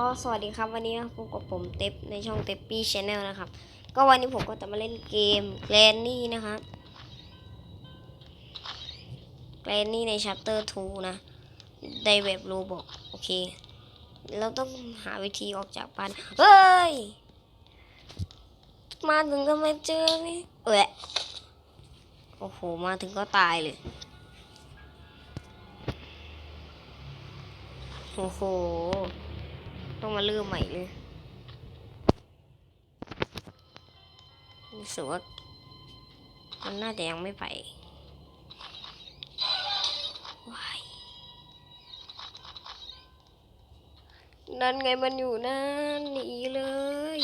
ก็สวัสดีครับวันนี้พบกับผมเต็ปในช่องเต็ปปี้ชาแนลนะครับ ก็วันนี้ผมก็จะมาเล่นเกมแกลนนี่นะครับแกลนนี่ในชัปเตอร์2นะในเว็บโรบอกโอเค เราต้องหาวิธีออกจากบ้านเฮ้ย มาถึงก็มเจอนี่เอะโอ้โห มาถึงก็ตายเลยโอ้โห เริ่มใหม่เลยรู้สึกว่ามันน่าจะยังไม่ไปว้ายนั่นไงมันอยู่นั่นหนีเลย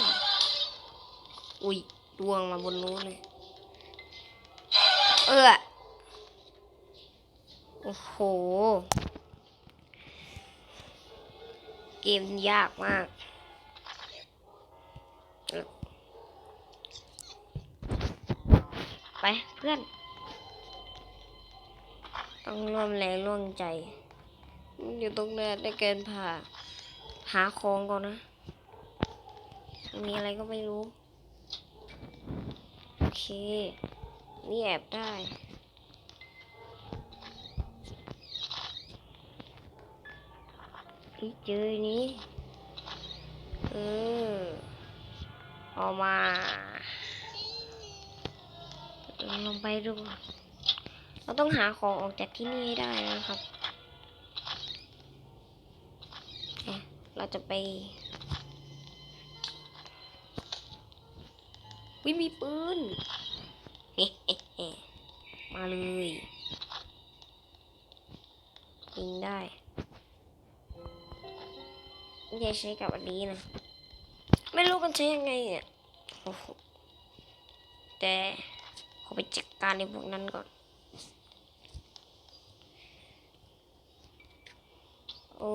อุ้ยดวงมาบนนู้นเลย เออโอ้โห เกมยากมากไปเพื่อน ต้องร่วมแรงร่วมใจ อยู่ตรงนั้นได้เกินผ่า หาของก่อนนะ มีอะไรก็ไม่รู้ โอเค นี่แอบได้ ที่เจอนี้เออเออกมาลงไปดู เราต้องหาของออกจากที่นี่ให้ได้นะครับเเราจะไปวิมีปืน มาเลยยิงได้ ย่าใช้กับอันนี้นะ ไม่รู้มันใช้ยังไงเนี่ยโอ้โหแต่ขอไปจัดการในพวกนั้นก่อน โอ้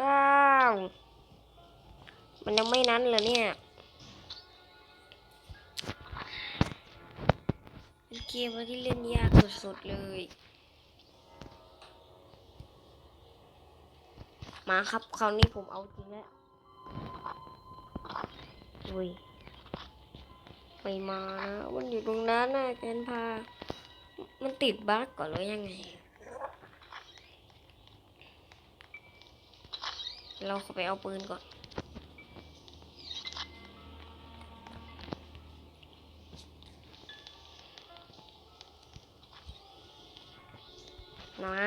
ว้าว มันยังไม่นั้นเลยเนี่ยเป็นเกมที่เล่นยากสุดๆเลย มาครับ คราวนี้ผมเอาจริงแล้วอุ้ยไปมานะมันอยู่ตรงนั้นนะแกนพา มันติดบั๊กก่อนหรือยังไง เราข้าไปเอาปืนก่อน มา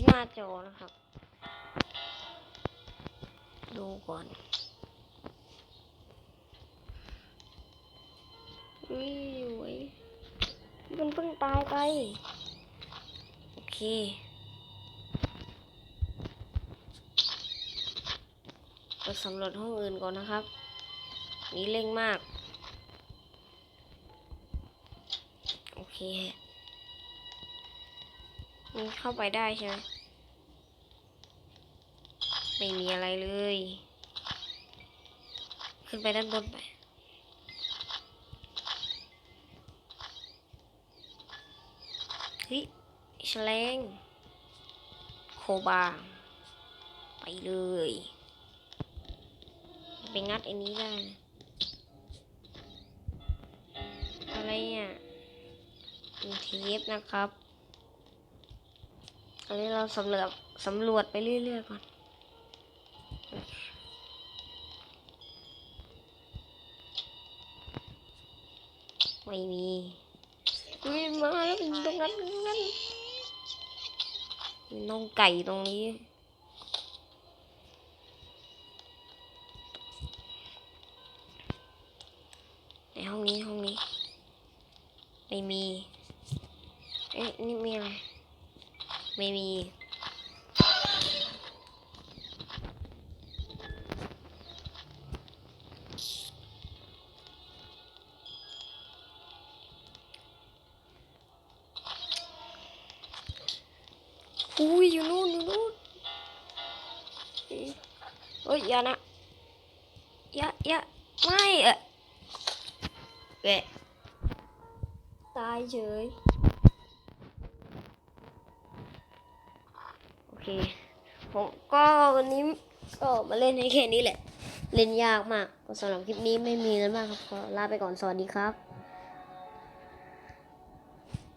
ที่หน้าจอนะครับ ดูก่อนอุ้ยเว้ยมันเพิ่งตายไป โอเคไปสำรวจห้องอื่นก่อนนะครับ นี่เร่งมาก โอเค นเข้าไปได้ใช่ไหมไม่มีอะไรเลย ขึ้นไปด้านบนไปเฮ้ยแฉลงโคบา ไปเลย ไปงัดอันนี้ได้ อะไรอะมีเทปนะครับ อันนี้เราสำรวจสำรวจไปเรื่อยๆก่อนไม่มีอุ้ยมาแล้วอยู่ตรงนั้นตรงนั้นน้องไก่ตรงนี้ ในห้องนี้ห้องนี้ ไม่มี เอ๊ะ นี่มีอะไร ไม่มี อุ้ยอยู่นู่นอยู่นู่นเอ้ยอย่านะอย่าอย่าไม่เอะแกะตายเฉย โอ เคผมก็วันนี้ก็มาเล่นให้แค่นี้แหละ เล่นยากมากสำหรับคลิปนี้ไม่มีแล้วมากครับลาไปก่อนสวัสดีครับ